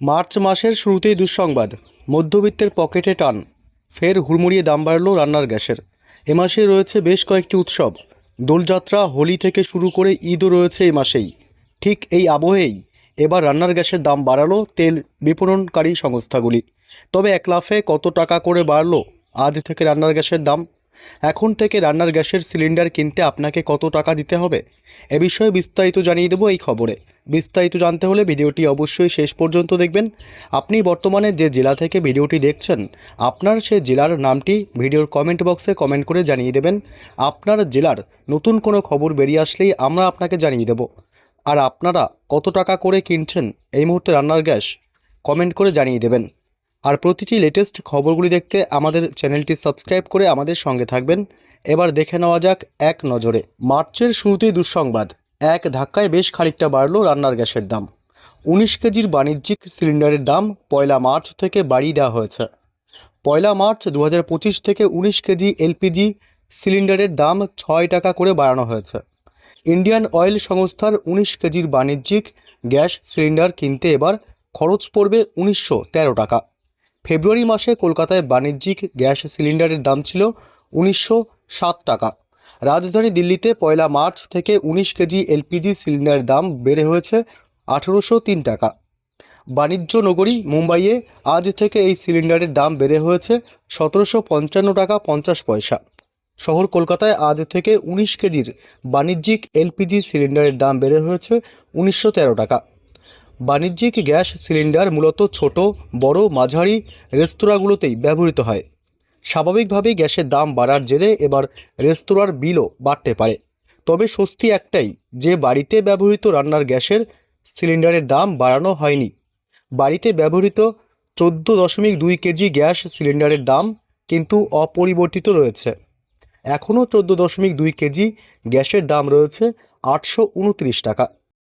March মাসের শুরুতেই দুঃসংবাদ। মধ্যবিত্তের পকেটে টান। ফের হুড়মুড়িয়ে দাম বাড়ল রান্নার গ্যাসের। এ মাসে রয়েছে বেশ কয়েকটি উৎসব। দোলযাত্রা, হোলি থেকে শুরু করে ঈদও রয়েছে এই মাসেই। ঠিক এই আবহেই এবার রান্নার গ্যাসের দাম বাড়ালো তেল বিপণনকারী সংস্থাগুলি। তবে এক লাফে কত টাকা করে বাড়লো, আজ থেকে রান্নার গ্যাসের দাম এখন থেকে রান্নার গ্যাসের সিলিন্ডার কিনতে আপনাকে কত টাকা দিতে হবে? এ বিষয়ে বিস্তারিত জানিয়ে দেবো এই খবরে। বিস্তারিত জানতে হলে ভিডিওটি অবশ্যই শেষ পর্যন্ত দেখবেন। আপনি বর্তমানে যে জেলা থেকে ভিডিওটি দেখছেন, আপনার সে জেলার নামটি ভিডিওর কমেন্ট বক্সে কমেন্ট করে জানিয়ে দেবেন। আপনার জেলার নতুন কোনো খবর বেরিয়ে আসলেই আমরা আপনাকে জানিয়ে দেব। আর আপনারা কত টাকা করে কিনছেন এই মুহূর্তে রান্নার গ্যাস, কমেন্ট করে জানিয়ে দেবেন। আর প্রতিটি লেটেস্ট খবরগুলি দেখতে আমাদের চ্যানেলটি সাবস্ক্রাইব করে আমাদের সঙ্গে থাকবেন। এবার দেখে নেওয়া যাক এক নজরে। মার্চের শুরুতেই দুঃসংবাদ। এক ধাক্কায় বেশ খানিকটা বাড়লো রান্নার গ্যাসের দাম। উনিশ কেজির বাণিজ্যিক সিলিন্ডারের দাম পয়লা মার্চ থেকে বাড়িয়ে দেওয়া হয়েছে। পয়লা মার্চ দু হাজার পঁচিশ থেকে উনিশ কেজি এলপিজি সিলিন্ডারের দাম ছয় টাকা করে বাড়ানো হয়েছে। ইন্ডিয়ান অয়েল সংস্থার উনিশ কেজির বাণিজ্যিক গ্যাস সিলিন্ডার কিনতে এবার খরচ পড়বে উনিশশো তেরো টাকা। ফেব্রুয়ারি মাসে কলকাতায় বাণিজ্যিক গ্যাস সিলিন্ডারের দাম ছিল উনিশশো সাত টাকা। রাজধানী দিল্লিতে পয়লা মার্চ থেকে উনিশ কেজি এলপিজি সিলিন্ডারের দাম বেড়ে হয়েছে আঠেরোশো তিন টাকা। বাণিজ্য নগরী মুম্বাইয়ে আজ থেকে এই সিলিন্ডারের দাম বেড়ে হয়েছে সতেরোশো পঞ্চান্ন টাকা পঞ্চাশ পয়সা। শহর কলকাতায় আজ থেকে উনিশ কেজির বাণিজ্যিক এলপিজি সিলিন্ডারের দাম বেড়ে হয়েছে উনিশশো তেরো টাকা। বাণিজ্যিক গ্যাস সিলিন্ডার মূলত ছোট, বড়, মাঝারি রেস্তোরাঁগুলোতেই ব্যবহৃত হয়। স্বাভাবিকভাবেই গ্যাসের দাম বাড়ার জেরে এবার রেস্তোরাঁর বিলও বাড়তে পারে। তবে স্বস্তি একটাই, যে বাড়িতে ব্যবহৃত রান্নার গ্যাসের সিলিন্ডারের দাম বাড়ানো হয়নি। বাড়িতে ব্যবহৃত চোদ্দ দশমিক দুই কেজি গ্যাস সিলিন্ডারের দাম কিন্তু অপরিবর্তিত রয়েছে। এখনও চোদ্দ দশমিক দুই কেজি গ্যাসের দাম রয়েছে আটশো উনত্রিশ টাকা।